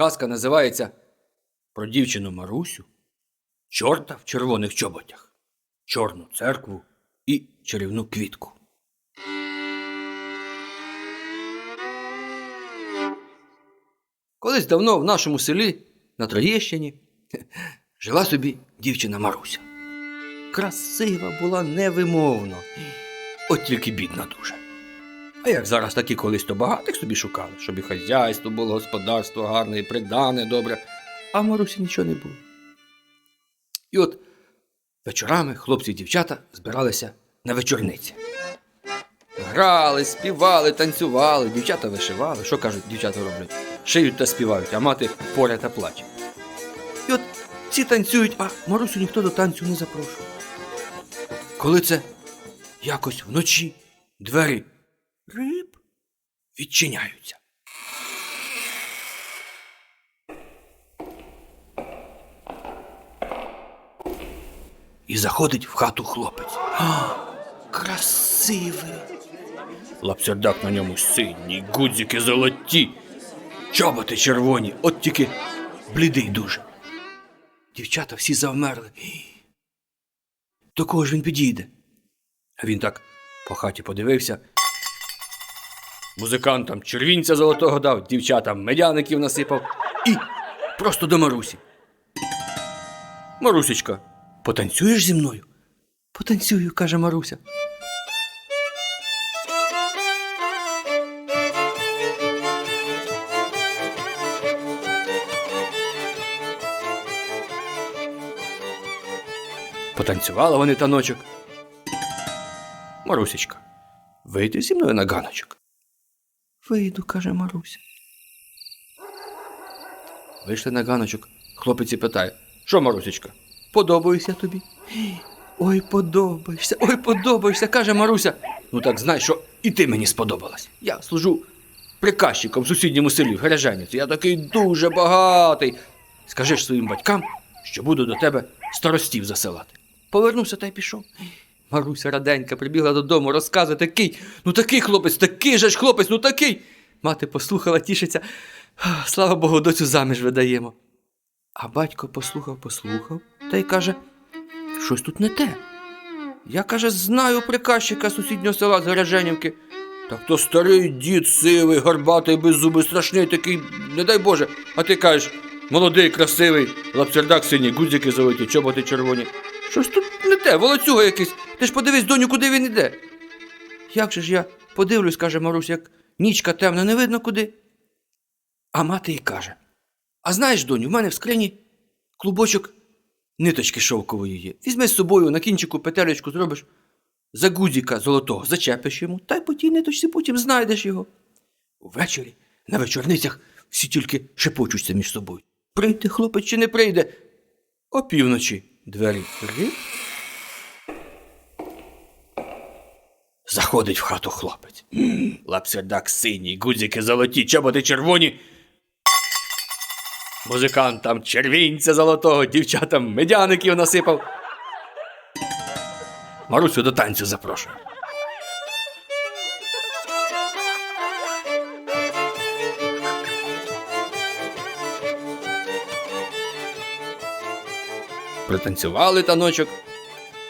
Казка називається про дівчину Марусю, чорта в червоних чоботях, чорну церкву і чарівну квітку. Колись давно в нашому селі на Троєщині жила собі дівчина Маруся. Красива була невимовно, от тільки бідна дуже. А як зараз такі колись то багатих собі шукали, щоб і хазяйство було, господарство гарне, і придане добре, а в Марусі нічого не було. І от вечорами хлопці і дівчата збиралися на вечорниці. Грали, співали, танцювали, дівчата вишивали. Що кажуть, дівчата роблять? Шиють та співають, а мати поряд та плаче. І от ці танцюють, а Марусю ніхто до танцю не запрошує. Коли це якось вночі двері риб відчиняються. І заходить в хату хлопець. А, красивий. Лапсердак на ньому синій, гудзики золоті, чоботи червоні, от тільки блідий дуже. Дівчата всі завмерли. До кого ж він підійде? А він так по хаті подивився. Музикантам червінця золотого дав, дівчатам медяників насипав і просто до Марусі. Марусечка, потанцюєш зі мною? Потанцюю, каже Маруся. Потанцювали вони таночок. Марусечка, вийди зі мною на ганочок. Вийду, каже Маруся. Вийшли на ганочок. Хлопець і питає: Що, Марусечка, подобаюся тобі? Ой, подобаєшся, ой, подобаєшся, каже Маруся. Ну так знай, що і ти мені сподобалась. Я служу приказчиком в сусідньому селі в Гережаніці. Я такий дуже багатий. Скажи ж своїм батькам, що буду до тебе старостів засилати. Повернувся та й пішов. Маруся раденька прибігла додому, розказує такий, ну такий хлопець, такий же ж хлопець, ну такий. Мати послухала, тішиться. Слава Богу, доцю заміж видаємо. А батько послухав, послухав та й каже: щось тут не те. Я, каже, знаю приказчика сусіднього села з Гараженівки. Так то старий дід сивий, горбатий, беззубий, страшний такий, не дай Боже. А ти кажеш, молодий, красивий, лапсердак синій, гудзики золоті, чоботи червоні. Щось тут не те, волоцюга якийсь. Ти ж подивись, доню, куди він іде. Як же ж я подивлюсь, каже Марусь, як нічка темна, не видно куди. А мати й каже: А знаєш, доню, в мене в скрині клубочок ниточки шовкової є. Візьми з собою на кінчику петелечку зробиш за гудзика золотого, зачепиш йому, та й по тій ниточці потім знайдеш його. Увечері на вечорницях всі тільки шепочуться між собою. Прийде хлопець чи не прийде. Опівночі двері риб. Заходить в хату хлопець. Лапсердак синій, гудзики золоті, чоботи червоні. Музикантам червінця золотого, дівчатам медяників насипав. Марусю до танцю запрошую. Пританцювали таночок.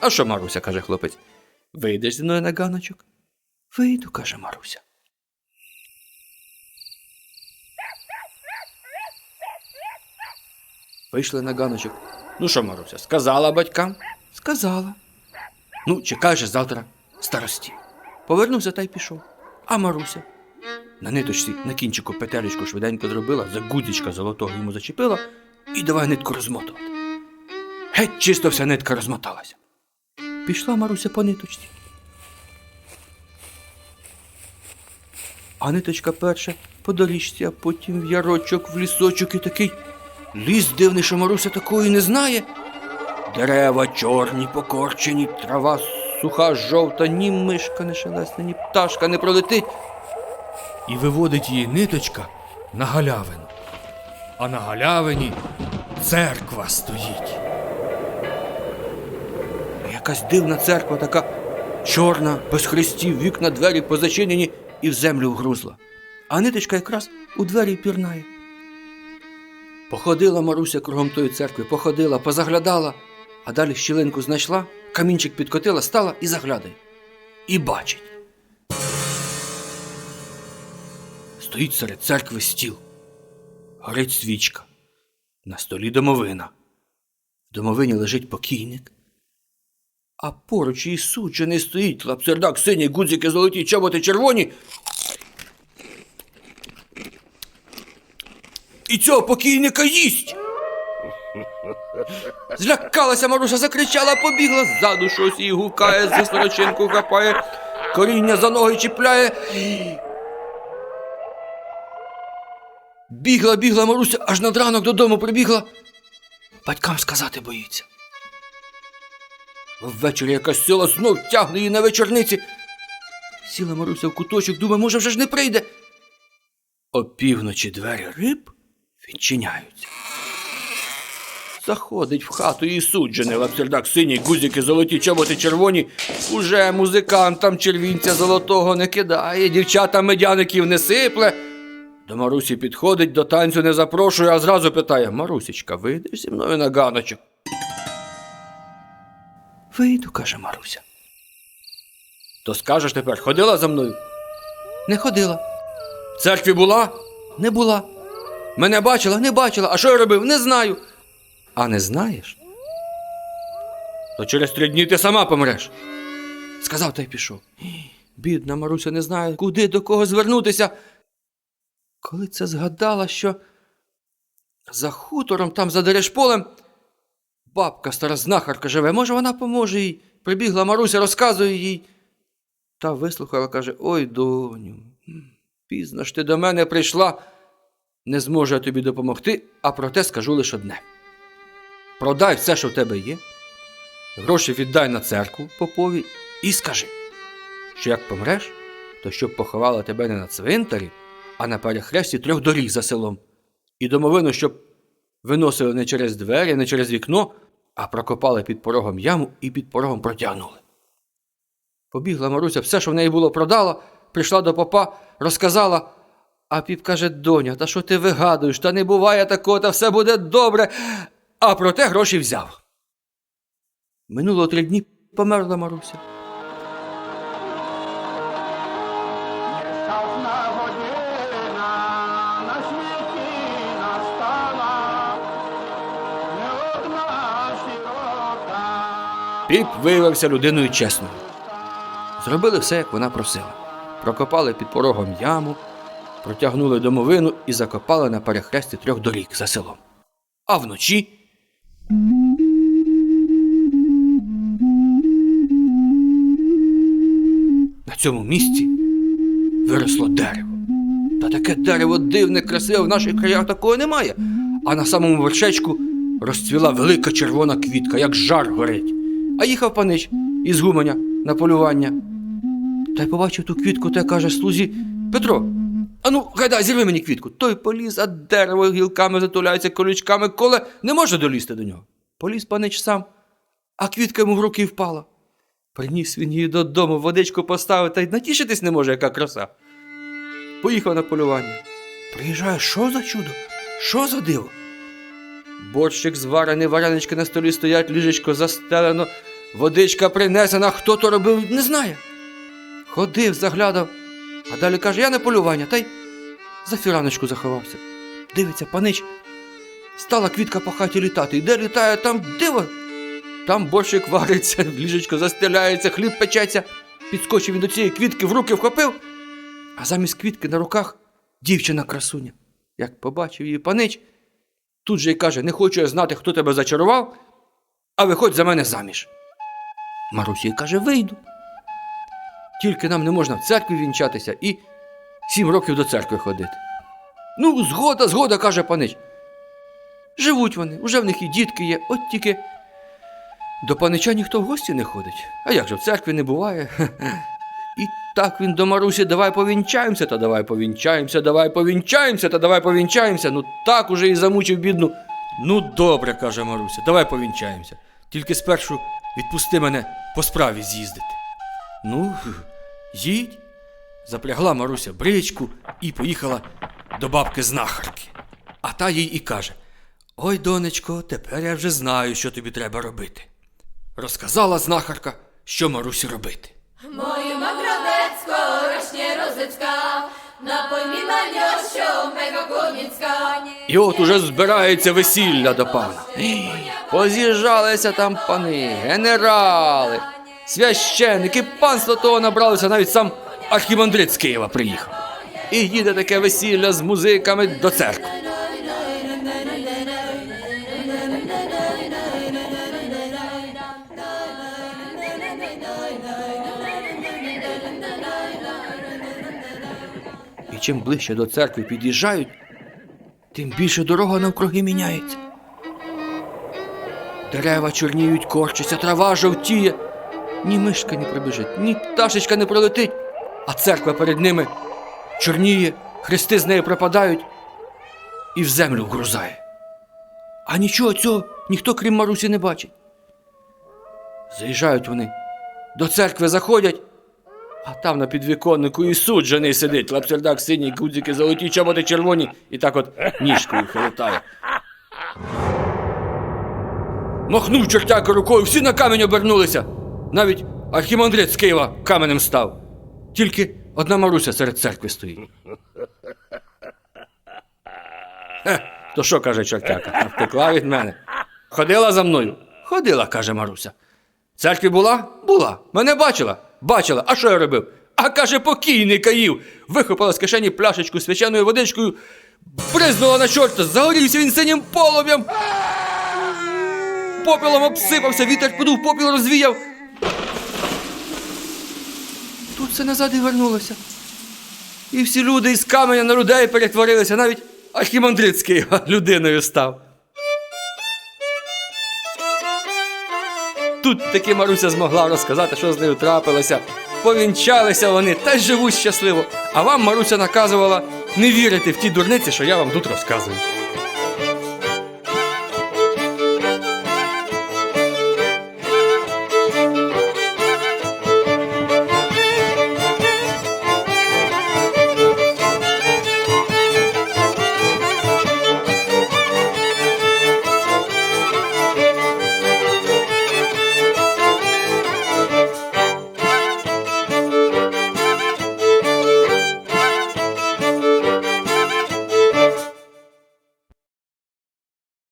А що, Маруся, каже хлопець. Вийдеш зі мною на ганочок? Вийду, каже Маруся. Вийшли на ганочок. Ну що, Маруся, сказала батькам? Сказала. Ну, чекай же завтра старості. Повернувся та й пішов. А Маруся на ниточці на кінчику петелечку швиденько зробила, за гудзичка золотого йому зачепила і давай нитку розмотувати. Геть чисто вся нитка розмоталася. Пішла Маруся по ниточці. А ниточка перша по доріжці, а потім в ярочок, в лісочок і такий. Ліс дивний, що Маруся такої не знає. Дерева чорні, покорчені, трава суха, жовта, ні мишка не шелесне, ні пташка не пролетить. і виводить її ниточка на галявину. А на галявині церква стоїть. Якась дивна церква, така чорна, без хрестів, вікна, двері позачинені і в землю вгрузла. А ниточка якраз у двері пірнає. Походила Маруся кругом тої церкви, походила, позаглядала, а далі щілинку знайшла, камінчик підкотила, стала і заглядає. І бачить. Стоїть серед церкви стіл. Горить свічка. На столі домовина. В домовині лежить покійник. А поруч її суджений стоїть лапсердак синій, гудзики золоті, чоботи червоні. І цього покійника їсть. Злякалася Маруша, закричала, побігла ззаду щось її гукає, за сорочинку хапає, коріння за ноги чіпляє. Бігла, бігла Маруся, аж над ранок додому прибігла. Батькам сказати боїться. Ввечері якась сила знов тягне її на вечорниці. Сіла Маруся в куточок, думає, може, вже ж не прийде. Опівночі двері риб відчиняються. Заходить в хату і суджений лапсердак синій, гузики золоті, чоботи червоні. Уже музикантам червінця золотого не кидає, дівчата медяників не сипле. До Марусі підходить, до танцю не запрошує, а зразу питає: Марусічка, вийдеш зі мною на ганочок? Вийду, каже Маруся. То скажеш тепер, ходила за мною? Не ходила. В церкві була? Не була. Мене бачила, не бачила. А що я робив? Не знаю. А не знаєш? То через три дні ти сама помреш. Сказав та й пішов. Бідна Маруся не знає, куди до кого звернутися. Коли це згадала, що за хутором, там за Дерешполем, бабка стара знахарка живе, може, вона поможе їй. Прибігла Маруся, розказує їй. Та вислухала, каже: Ой, доню, пізно ж ти до мене прийшла. Не зможу я тобі допомогти, а проте скажу лише одне. Продай все, що в тебе є, гроші віддай на церкву попові і скажи, що як помреш, то щоб поховала тебе не на цвинтарі, а на перехресті трьох доріг за селом. І домовину, щоб виносили не через двері, не через вікно, а прокопали під порогом яму і під порогом протягнули. Побігла Маруся, все, що в неї було, продала, прийшла до попа, розказала. А піп каже: доня, та що ти вигадуєш? Та не буває такого, та все буде добре. А проте гроші взяв. Минуло три дні померла Маруся. Піп виявився людиною чесною. Зробили все, як вона просила. Прокопали під порогом яму, протягнули домовину і закопали на перехресті трьох доріг за селом. А вночі. На цьому місці виросло дерево. Та таке дерево дивне, красиве, в наших краях такого немає. А на самому вершечку розцвіла велика червона квітка, як жар горить. А їхав панич із гуменя на полювання. Та й побачив ту квітку та й каже слузі Петро, ану, гайдай, зірви мені квітку. Той поліз, а дерево гілками затуляється колючками, коле не може долізти до нього. Поліз панич сам, а квітка йому в руки впала. Приніс він її додому, водичку поставив та й натішитись не може, яка краса. Поїхав на полювання. Приїжджає, що за чудо? Що за диво? Борщик зварений, варенички на столі стоять, ліжечко застелено, водичка принесена, хто то робив, не знає. Ходив, заглядав, а далі каже, я на полювання, та й за фіраночку заховався. Дивиться, панич, стала квітка по хаті літати, іде літає, там диво. Там борщик вариться, ліжечко застеляється, хліб печеться. Підскочив він до цієї квітки, в руки вхопив, а замість квітки на руках дівчина красуня. Як побачив її панич, тут же й каже: не хочу я знати, хто тебе зачарував, а виходь за мене заміж. Маруся й каже, вийду. Тільки нам не можна в церкві вінчатися і сім років до церкви ходити. Ну, згода, згода, каже панич. Живуть вони, уже в них і дітки є, от тільки до панича ніхто в гості не ходить. А як же в церкві не буває? Так він до Марусі, давай повінчаємося, та давай повінчаємося, давай повінчаємося, та давай повінчаємося. Ну так уже і замучив бідну. Ну, добре, каже Маруся, давай повінчаємося. Тільки спершу відпусти мене по справі з'їздити. Ну, їдь. Запрягла Маруся бричку і поїхала до бабки знахарки. А та їй і каже: Ой, донечко, тепер я вже знаю, що тобі треба робити. Розказала знахарка, що Марусі робити. Grodecko, Rozycka, napoj що мега Куницька. І от уже збирається весілля до пана. Поз'їжджалися там пани, генерали, священники, панство того набралося, навіть сам архімандрит з Києва приїхав. І їде таке весілля з музиками до церкви. Чим ближче до церкви під'їжджають, тим більше дорога навкруги міняється. Дерева чорніють, корчаться, трава жовтіє. Ні мишка не прибіжить, ні пташечка не пролетить, а церква перед ними чорніє, хрести з нею пропадають і в землю вгрузає. А нічого цього ніхто, крім Марусі, не бачить. Заїжджають вони, до церкви заходять, а там на підвіконнику і суджений сидить, лапсердак синій, гудзики золоті, чоботи червоні, і так от ніжкою хилитає. Махнув чертяка рукою, всі на камінь обернулися. Навіть архімандрит з Києва каменем став. Тільки одна Маруся серед церкви стоїть. То що каже чортяка? Втекла від мене. Ходила за мною? Ходила, каже Маруся. В церкві була? Була. Мене бачила? Бачила. А що я робив? А каже, покійний каїв. Вихопила з кишені пляшечку з свяченою водичкою, бризнула на чорта, загорівся він синім полум'ям. Попілом обсипався, вітер подув, попіл розвіяв. Тут все назад і вернулося. І всі люди із каменя на людей перетворилися, навіть архімандрит людиною став. Тут таки Маруся змогла розказати, що з нею трапилося. Повінчалися вони та живуть щасливо. А вам Маруся наказувала не вірити в ті дурниці, що я вам тут розказую.